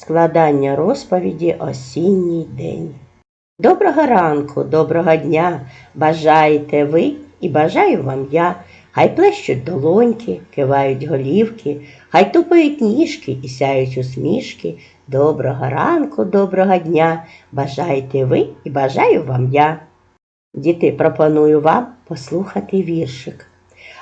Складання розповіді осінній день. Доброго ранку, доброго дня. Бажаєте ви і бажаю вам я. Хай плещуть долоньки, кивають голівки, хай тупають ніжки і сяють усмішки. Доброго ранку, доброго дня. Бажаєте ви і бажаю вам я. Діти, пропоную вам послухати віршик.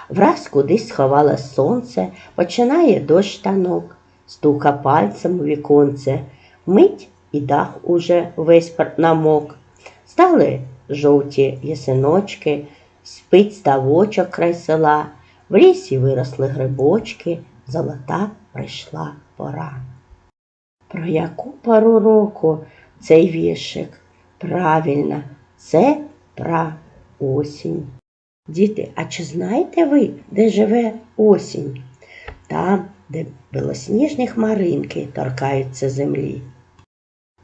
Враз кудись сховала сонце, починає дощ танок, стука пальцем у віконце, мить і дах уже весь намок. Стали жовті ясиночки, спить ставочок край села, в лісі виросли грибочки, золота прийшла пора. Про яку пару року цей віршик? Правильно, це про осінь. Діти, а чи знаєте ви, де живе осінь? Там, де білосніжні хмаринки торкаються землі,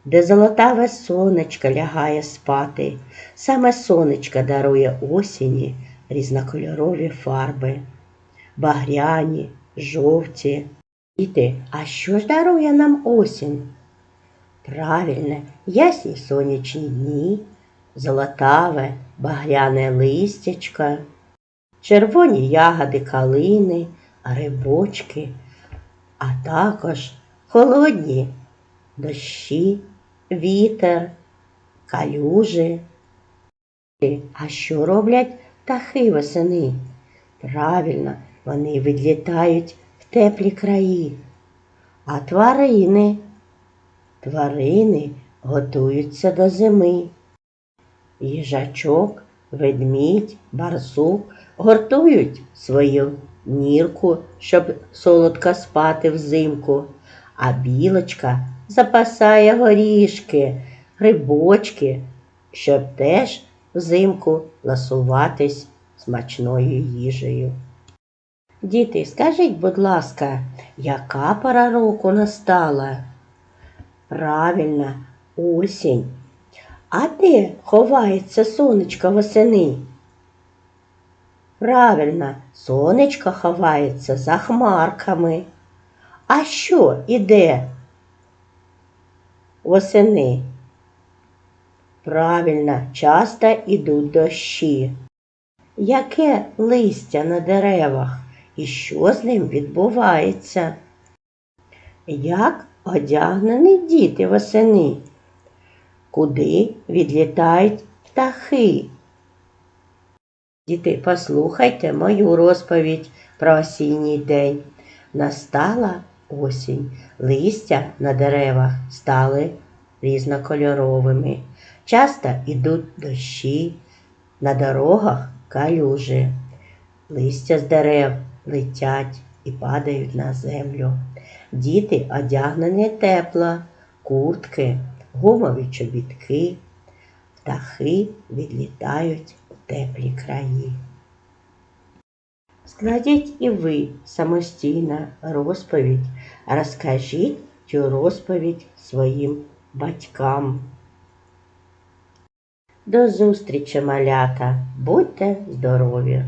де золотаве сонечко лягає спати, саме сонечко дарує осені різнокольорові фарби, багряні, жовті. Діти, а що ж дарує нам осінь? Правильно, ясні сонячні дні, золотаве багряне листячко, червоні ягоди калини, грибочки, а також холодні дощі, вітер, калюжі. А що роблять птахи восени? Правильно, вони відлітають в теплі краї. А тварини, тварини готуються до зими. Їжачок, ведмідь, барсук гортують свою нірку, щоб солодко спати взимку, а білочка запасає горішки, грибочки, щоб теж взимку ласуватись смачною їжею. Діти, скажіть, будь ласка, яка пора року настала? Правильно, осінь. А де ховається сонечко восени? Правильно, сонечко ховається за хмарками. А що іде восени? Правильно, часто ідуть дощі. Яке листя на деревах і що з ним відбувається? Як одягнені діти восени? Куди відлітають птахи? Діти, послухайте мою розповідь про осінній день. Настала осінь, листя на деревах стали різнокольоровими. Часто йдуть дощі, на дорогах калюжі. Листя з дерев летять і падають на землю. Діти одягнені тепло, куртки, гумові чобітки, птахи відлітають у теплі краї. Складіть і ви самостійно розповідь, розкажіть цю розповідь своїм батькам. До зустрічі, малята! Будьте здорові!